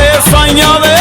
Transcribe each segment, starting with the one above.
ਚਿਮਟੇ ਵਾਲੇ ਸਾਈਆਂ ਵੇ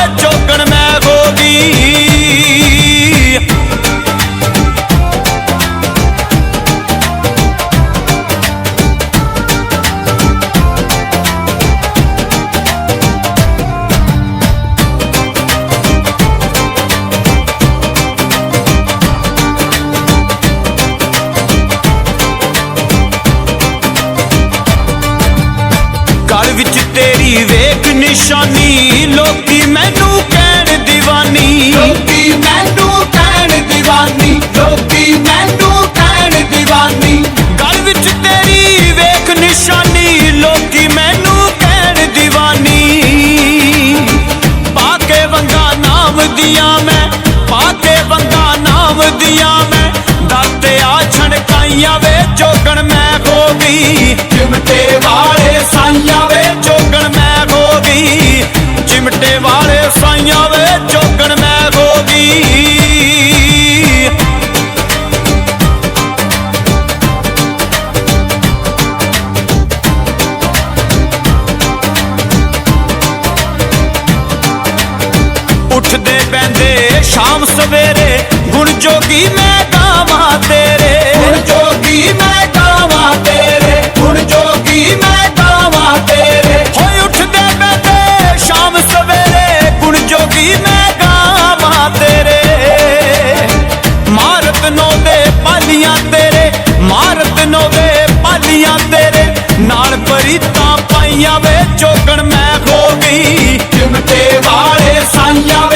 ਨਾਲ ਪਾਈਆਂ ਵੇ ਜੋਗਣ ਮੈਂ ਖੋ ਗਈ। ਚਿਮਟੇ ਵਾਲੇ ਸਾਈਆਂ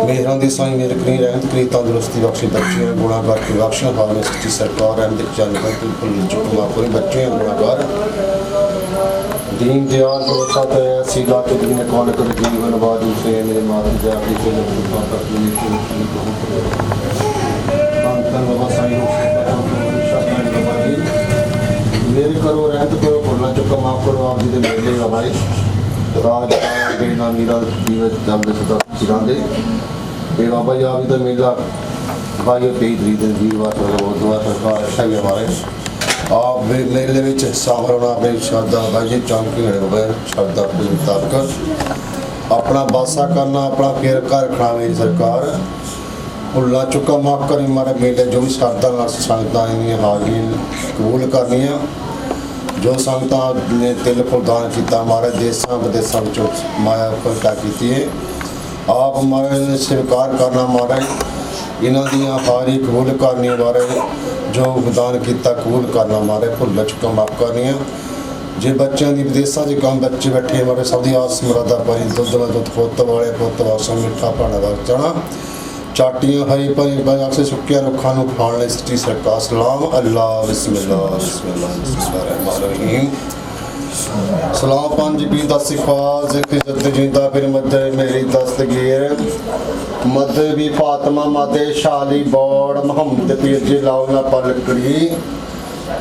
ਮੇਹਰਾਂ ਦੀ ਸਾਈਂ ਮੇਰੇ ਕਰੀ ਰਹਿਤ ਕਰੀ ਤੰਦਰੁਸਤੀ ਬਖਸ਼ੀ ਬੱਚਿਆਂ ਗੁਣਾ ਬਾਕੀ ਬਖਸ਼ਿਆ ਹਾਲ ਸੱਚੀ ਸਰਕਾਰ ਐਮ ਦੇ ਚੰਨ ਦਾ ਬਿਲਕੁਲ ਚੁਕਵਾ ਕੋਈ ਬੱਚੇ ਗੁਣਾ ਬਾਰ ਦੀਨ ਦਿਆਲ ਦੋਸਤਾ ਤੇ ਐਸੀ ਦਾਤ ਦੀ ਨੇ ਕੋਲ ਕਰ, ਜੀਵਨ ਬਾਦੂ ਸੇ ਮੇਰੇ ਮਾਤਾ ਜੀ ਆਪੀ ਤੇ ਗੁਰਪਾ ਕਰ ਦੀ ਨੇ ਕੀ ਬਹੁਤ ਅੰਤਨ ਬਾਬਾ ਸਾਈਂ ਨੂੰ ਮੇਰੇ ਕਰੋ ਰਹਿਤ ਕਰੋ ਪ੍ਰਭਾਵ ਜੀ ਦੇ ਮੇਲੇ ਦਾ ਭਾਈ ਰਾਜ ਦੇ ਨਾਮ ਨੀਰਾ ਜੀ ਵਿੱਚ ਜਾਂਦੇ ਸਦਾ ਸਿਖਾਉਂਦੇ ਤੇ ਬਾਬਾ ਜੀ ਆਪ ਜੀ ਦਾ ਮੇਲਾ ਭਾਈ ਉਹ 23 ਤਰੀਕ ਜੀ ਵਾਰ ਉਹ ਦੁਆ ਸਰਕਾਰ ਅੱਛਾ ਹੀ ਹਮਾਰੇ ਆਪ ਵੀ ਮੇਲੇ ਵਿੱਚ ਸਾਹਰ ਹੋਣਾ ਬੇ ਸ਼ਰਦਾ ਭਾਈ ਜੀ ਚੌਂਕੀ ਹੋਏ ਹੋਏ ਸ਼ਰਦਾ ਦੇ ਮੁਤਾਬਕ ਆਪਣਾ ਬਾਸਾ ਕਰਨਾ, ਆਪਣਾ ਕੇਰ ਘਰ ਖਾਵੇ ਸਰਕਾਰ। ਉੱਲਾ ਚੁੱਕਾ ਮਾਫ ਕਰੀ ਮਾਰੇ ਮੇਲੇ ਜੋ ਵੀ ਸਰਦਾ ਨਾਲ ਸੰਗਤਾਂ ਦੀ ਹਾਜ਼ਰੀ ਕਬੂਲ ਕਰਨੀ ਜੋ ਸੰਗਤਾਂ ਨੇ ਤਿਲ ਪ੍ਰਦਾਨ ਕੀਤਾ ਮਾਰੇ ਦੇਸਾਂ ਵਿਦੇਸਾਂ ਵਿੱਚੋਂ ਮਾਇਆ ਪ੍ਰਗਟਾ ਕੀਤੀ ਹੈ ਆਪ ਮਹਾਰਾਜ ਨੇ ਸਵੀਕਾਰ ਕਰਨਾ ਮਾਰੇ ਇਹਨਾਂ ਦੀਆਂ ਹਾਜ਼ਰੀ ਕਬੂਲ ਕਰਨੀ ਮਾਰੇ ਜੋ ਵਿਦਾਨ ਕੀਤਾ ਕਬੂਲ ਕਰਨਾ ਮਾਰੇ ਭੁੱਲ ਚੁੱਕਾ ਮਾਫ ਕਰਨੀਆਂ। ਜੇ ਬੱਚਿਆਂ ਦੀ ਵਿਦੇਸ਼ਾਂ 'ਚ ਕੰਮ ਬੱਚੇ ਬੈਠੇ ਮਾਰੇ ਸਭ ਦੀ ਆਸ ਮੁਰਾਦਾ ਪਰੀ ਦੁੱਧ ਨਾਲ ਦੁੱਧ ਪੁੱਤ ਵਾਲੇ ਪੁੱਤ ਵਾਸਾ ਮਿੱਠਾ ਭਾਣਾ ਦਾ ਚਣਾ। ਚਾਟੀਆਂ ਹਰੀ ਭਰੀ ਬਾਜ਼ਾਰ ਸੁੱਕਿਆ ਰੁੱਖਾਂ ਨੂੰ ਖਾਣ ਲਈ ਸੱਚੀ ਸਰਕਾਰ ਸਲਾਮ ਅੱਲਾ ਬਿਸਮਿਲ੍ਲਾ ਬਿਸਮਿਲ੍ਲਾ ਬਿਸਮਿਲ੍ਲਾਹਿਰਰਹਿਮਾਨਿਰਰਹੀਮ ਸਲਾਮ ਪੰਜ ਵੀ ਦਾ ਸਿਫਾਜ਼ ਖਿਜ਼ਤ ਜਿੰਦਾ ਫਿਰ ਮੱਦੇ ਮੇਰੀ ਦਸਤਗੀਰ। ਮੱਦੇ ਵੀ ਫਾਤਮਾ ਮਾਦੇ ਸ਼ਾਲੀ ਬੋੜ, ਮੁਹੰਮਦ ਪੀਰ ਜੀ ਲਾਉ ਪਲਕੜੀ।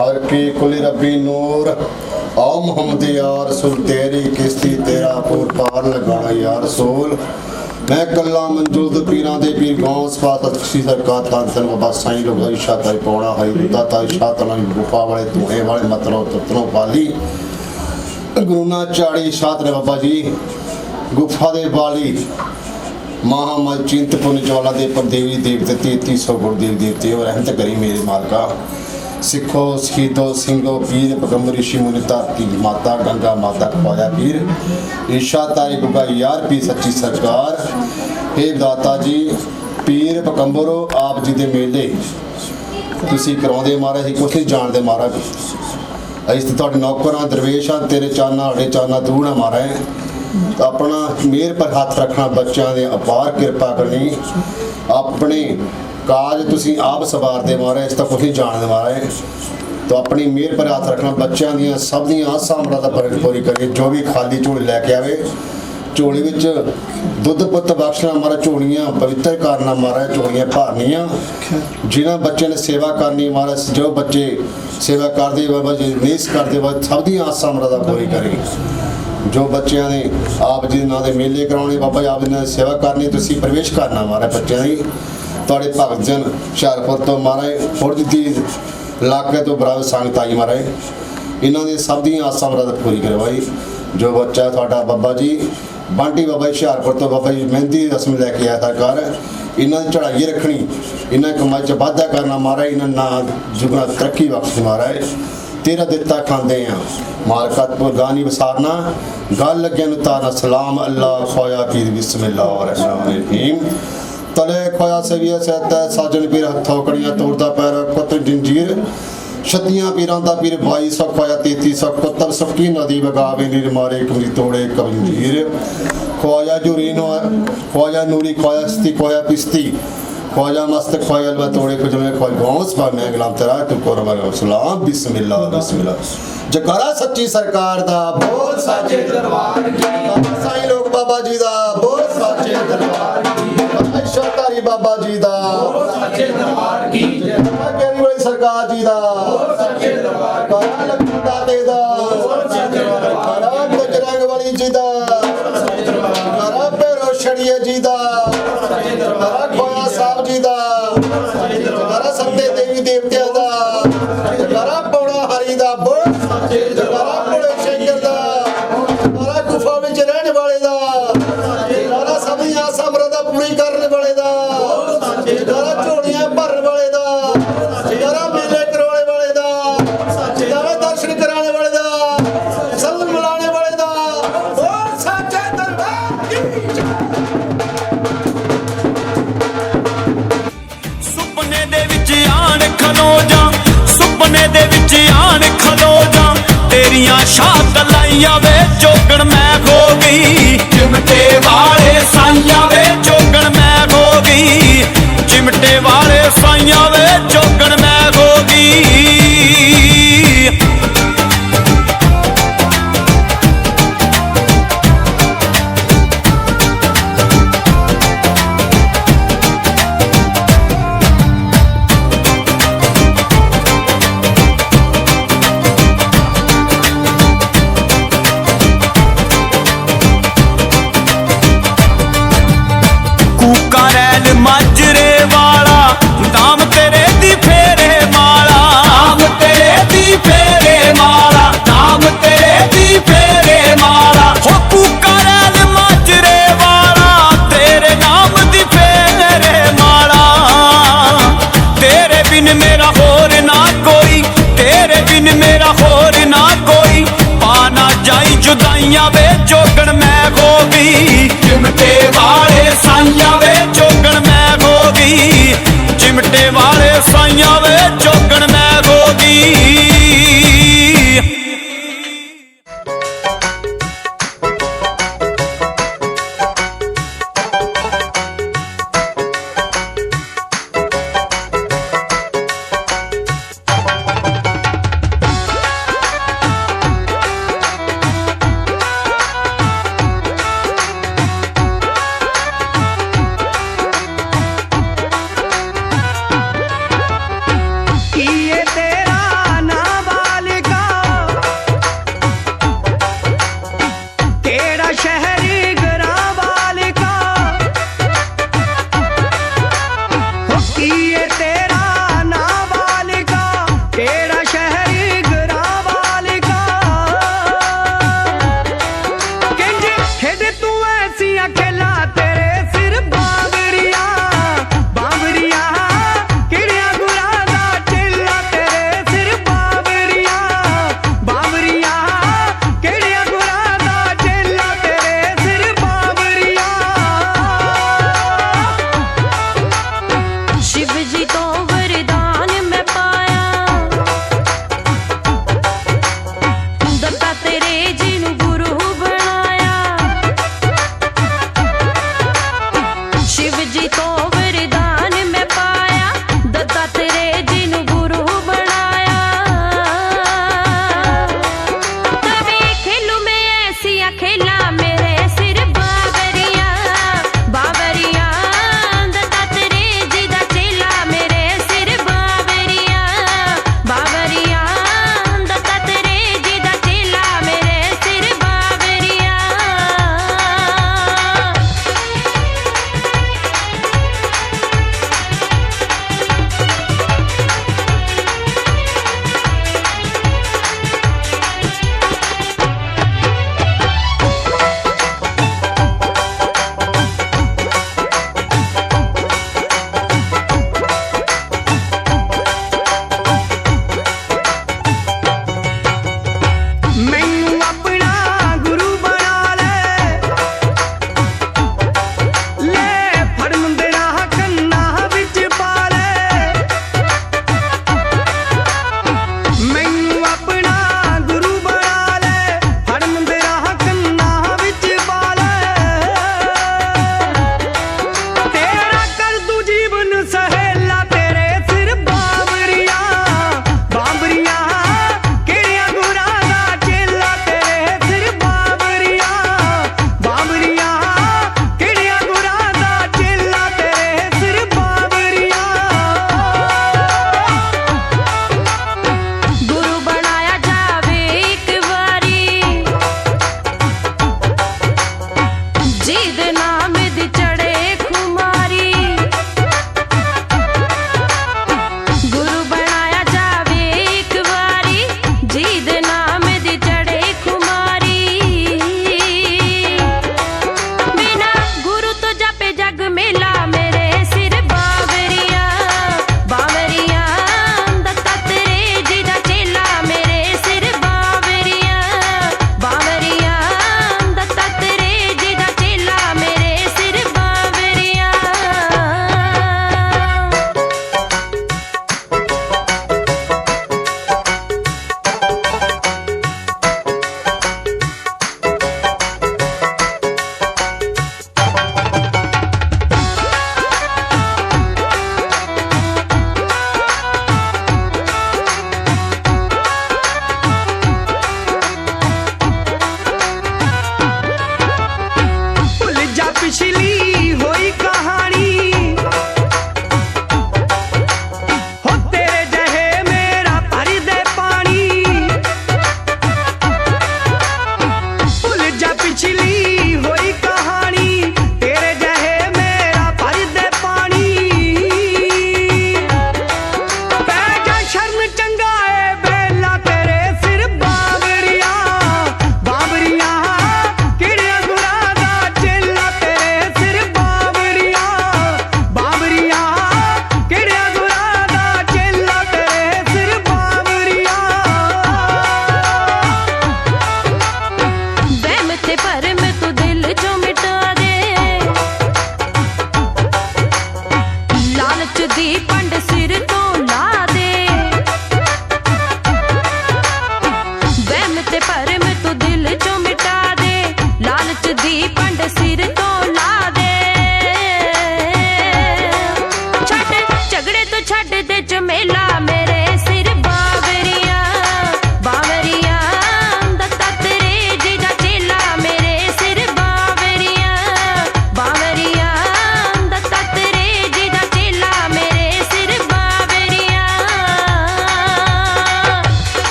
ਹਰ ਕੀ ਕੁਲੀ ਰੱਬੀ ਨੂਰ। ਆ ਮੁਹੰਮਦ ਯਾ ਰਸੂਲ, ਤੇਰੀ ਕਿਸ਼ਤੀ ਤੇਰਾ ਪੂਰ ਪਾਰ ਲਗਾਣਾ ਯਾ ਰਸੂਲ। ਮੈਂ ਕੱਲਾ ਮਨਜੂਦ ਪੀਰਾਂ ਦੇ ਪੀਰ ਗੌਸ ਪਾਤ ਅਖਸ਼ੀ ਸਰਕਾਰ ਤਾਂ ਤਨ ਬਾਬਾ ਸਾਈਂ ਲੋਕ ਇਸ਼ਾ ਤਾਈ ਪੌਣਾ ਹਾਈ ਦੁਤਾ ਤਾ ਇਸ਼ਾ ਤਨ ਗੁਫਾ ਵਾਲੇ ਧੂਏ ਵਾਲੇ ਮਤਰੋ ਤਤਰੋ ਪਾਲੀ ਗੁਰੂ ਚਾੜੀ ਸ਼ਾਤ ਨੇ ਬਾਬਾ ਜੀ, ਗੁਫਾ ਦੇ ਵਾਲੀ ਮਹਾਮਲ ਚਿੰਤਪੁਰ ਜਵਾਲਾ ਦੇ ਪਰ ਦੇਵੀ ਦੇਵਤੇ 3300 ਗੁਰਦੇਵ ਦੇਵਤੇ ਔਰ ਰਹਿਮਤ ਕਰੀ ਮੇਰੇ ਮਾਲਕਾ। ਸਿੱਖੋ, ਸ਼ਹੀਦੋ, ਸਿੰਘੋ ਪੀਰ ਪਗੰਬਰ ਰਿਸ਼ੀ ਮੁਨੀ, ਧਰਤੀ, ਮਾਤਾ, ਗੰਗਾ, ਮਾਤਾ ਖਵਾਇਆ ਪੀਰ ਈਸ਼ਾ, ਤਾਈ ਗੁਗਾ ਯਾਰ, ਪੀ, ਸੱਚੀ ਸਰਕਾਰ। हे ਦਾਤਾ ਜੀ, ਪੀਰ, ਪਗੰਬਰੋ, ਆਪ ਜੀ ਦੇ ਮੇਲੇ। ਤੁਸੀਂ ਕਰਾਉਂਦੇ ਮਹਾਰਾਜ ਅਸੀਂ ਕੁਛ ਨਹੀਂ ਜਾਣਦੇ ਮਹਾਰਾਜ ਅਸੀਂ ਤਾਂ ਤੁਹਾਡੇ ਨੌਕਰਾਂ ਦਰਵੇਸ਼ਾਂ ਤੇਰੇ ਚਾਨਾ, ਸਾਡੇ ਚਾਨਾ ਤੂੰ ਨਾ ਮਾਰੇ ਆਪਣਾ ਮੇਰ ਪਰ ਹੱਥ ਰੱਖਣਾ, ਬੱਚਿਆਂ ਦੇ ਅਪਾਰ ਕਿਰਪਾ ਕਰਨੀ। ਆਪਣੇ ਕਾਜ ਤੁਸੀਂ ਆਪ ਸਵਾਰਦੇ ਮਾਰੇ ਇਸ ਤਾਂ ਕੁਛ ਨਹੀਂ ਜਾਣਦੇ ਮਾਰੇ ਤਾਂ ਆਪਣੀ ਮਿਹਰ ਪਰ ਹੱਥ ਰੱਖਣਾ, ਬੱਚਿਆਂ ਦੀਆਂ ਸਭ ਦੀਆਂ ਆਸਾਂ ਮੁਰਾਦਾਂ ਪੂਰੀ ਕਰੀਏ। ਜੋ ਵੀ ਖਾਲੀ ਝੋਲੀ ਲੈ ਕੇ ਆਵੇ, ਝੋਲੀ ਵਿੱਚ ਦੁੱਧ ਪੁੱਤ ਬਖਸ਼ਣਾ ਮਾਰਾ ਝੋਲੀਆਂ, ਪਵਿੱਤਰ ਕਰਨਾ ਮਾਰਾ ਝੋਲੀਆਂ ਭਰਨੀਆਂ। ਜਿਨ੍ਹਾਂ ਬੱਚਿਆਂ ਨੇ ਸੇਵਾ ਕਰਨੀ ਮਾਰਾ ਜੋ ਬੱਚੇ ਸੇਵਾ ਕਰਦੇ ਬਾਬਾ ਜੀ ਨੇਸ ਕਰਦੇ ਵਾ ਸਭ ਦੀਆਂ ਆਸਾਂ ਮੁਰਾਦਾਂ ਪੂਰੀ ਕਰੀ ਜੋ ਬੱਚਿਆਂ ਨੇ ਆਪ ਜੀ ਦੇ ਨਾਂ ਦੇ ਮੇਲੇ ਕਰਾਉਣੇ, ਬਾਬਾ ਜੀ ਆਪ ਜੀ ਨੇ ਸੇਵਾ ਕਰਨੀ, ਤੁਸੀਂ ਪ੍ਰਵੇਸ਼ ਕਰਨਾ ਮਾਰਾ ਬੱਚਿਆਂ ਦੀ। ਤੁਹਾਡੇ ਭਗਤ ਜਨ ਹੁਸ਼ਿਆਰਪੁਰ ਤੋਂ ਮਹਾਰਾਜ ਫੁਰਜ ਦੀ ਇਲਾਕੇ ਤੋਂ ਬਰਾਬਰ ਸੰਗਤ ਆਈ ਮਹਾਰਾਜ। ਇਹਨਾਂ ਦੇ ਸਭ ਦੀਆਂ ਆਸਾਂ ਮੁਰਾਦਾਂ ਪੂਰੀ ਕਰਵਾਈ ਜੋ ਬੱਚਾ ਤੁਹਾਡਾ ਬਾਬਾ ਜੀ, ਬਾਂਟੀ ਬਾਬਾ ਜੀ ਹੁਸ਼ਿਆਰਪੁਰ ਤੋਂ ਬਾਬਾ ਜੀ ਮਹਿੰਦੀ ਦੀ ਰਸਮ ਲੈ ਕੇ ਆਇਆ ਤਾਂ ਘਰ, ਇਹਨਾਂ ਦੀ ਚੜਾਈ ਰੱਖਣੀ, ਇਹਨਾਂ ਕਮਾਈ ਚ ਵਾਧਾ ਕਰਨਾ ਮਹਾਰਾਜ, ਇਹਨਾਂ ਨਾ ਜੁਗਣਾ ਤਰੱਕੀ ਬਖਸ਼ ਮਹਾਰਾਜ। ਤੇਰਾ ਦਿੱਤਾ ਖਾਂਦੇ ਆ। ਮਾਲਕਤ ਪੁਰਗਾਨੀ ਵਸਾਰਨਾ, ਗੱਲ ਲੱਗਿਆ ਨੂੰ ਤਾਰਾ ਸਲਾਮ ਅੱਲਾ ਖੋਇਆ ਪੀਰ ਬਿਸਮਿਲ੍ਲਾ ਰਹਿਮਾਨ ਰਹੀਮ। ਤਲੇ ਖੋਇਆ ਸਵੀਆ ਸਹਿਤਾ ਸਾਜਣ ਪੀਰ ਹੱਥੋਂ ਕੜੀਆਂ ਤੋੜਦਾ ਪੈਰ, ਕੁੱਤ ਜੰਜੀਰ। ਛਤੀਆਂ ਪੀਰਾਂ ਦਾ ਪੀਰ 2200 ਖੋਇਆ 3300 ਕੁੱਤਬ ਸਫਕੀ ਨਦੀ ਵਗਾਵੇ ਨੀਰ ਮਾਰੇ ਕਮਰੀ ਤੋੜੇ ਕਬੀਰ ਖੋਇਆ ਜੁਰੀਨੋ ਖੋਇਆ ਨੂਰੀ ਖੋਇਆ ਸਤੀ ਖੋਇਆ ਪਿਸਤੀ। ਖਵਾਜਾ ਮਸਤ ਖਵਾਜਾ ਲਵਾ ਤੋੜੇ ਕੁਝ ਖਵਾਜ ਗੌਸ ਪਾ ਮੈਂ ਗਲਾਮ ਤੇਰਾ, ਤੂੰ ਕੋਰ ਮਗਾ ਸਲਾਮ ਬਿਸਮਿਲ੍ਲਾ ਬਿਸਮਿਲ੍ਲਾ ਜਕਾਰਾ ਸੱਚੀ ਸਰਕਾਰ ਦਾ ਬੋਲ ਸੱਚੇ ਦਰਬਾਰ ਕੀ। ਬਾਬਾ ਲੋਕ ਬਾਬਾ ਜੀ ਦਾ ਸ਼ੋਤਾਰੀ ਬਾਬਾ ਜੀ ਦਾ। ਸੱਚੇ ਦਰਬਾਰ ਕੀ ਜੈ ਕੇਰੀ ਵਾਲੀ ਸਰਕਾਰ ਜੀ ਦਾ। ਸੱਚੇ ਦਰਬਾਰ ਕਾਲਾ ਲਖੂ ਦਾਤੇ ਦਾ। ਕਾਲਾ ਬਜਰੰਗ ਕਰਨ ਝੋਲੀਆਂ ਭਰਨ ਵਾਲੇ ਦਾ ਕਾਲਾ ਮੇਲੇ ਕਰਾਉਣੇ ਵਾਲੇ ਦਾ ਕਾਲਾ ਦਰਸ਼ਨ ਕਰਾਉਣੇ ਵਾਲੇ ਦਾ ਸਲਮ ਮਿਲਾਉਣੇ ਵਾਲੇ ਦਾ। ਬੋਲ ਸੱਚੇ ਦਰਬਾਰ ਕੀ ਜੈ ਸੁਪਨੇ ਦੇ ਵਿੱਚ ਆਣ ਖਲੋ ਜਾ, ਸੁਪਨੇ ਦੇ ਵਿੱਚ ਆਣ ਖਲੋ ਜਾ। ਤੇਰੀਆਂ ਸ਼ਾਤ ਲਾਈਆਂ ਵੇ, ਚੋਗਣ ਮੈਂ ਖੋ ਗਈ। ਚਿਮਟੇ ਵਾਲੇ ਸਾਈਆਂ ਵੇ ਜੋਗਣ ਮੈਂ ਖੋ ਗਈ। ਚਿਮਟੇ ਵਾਲੇ ਸਾਈਆਂ ਵੇ ਚੋਗਣ ਮੈਂ ਖੋ ਗਈ।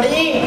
ਸਵਾਲ ਮਤ ਕਰ ਆਲੀ ਫੁੱਫੜੀ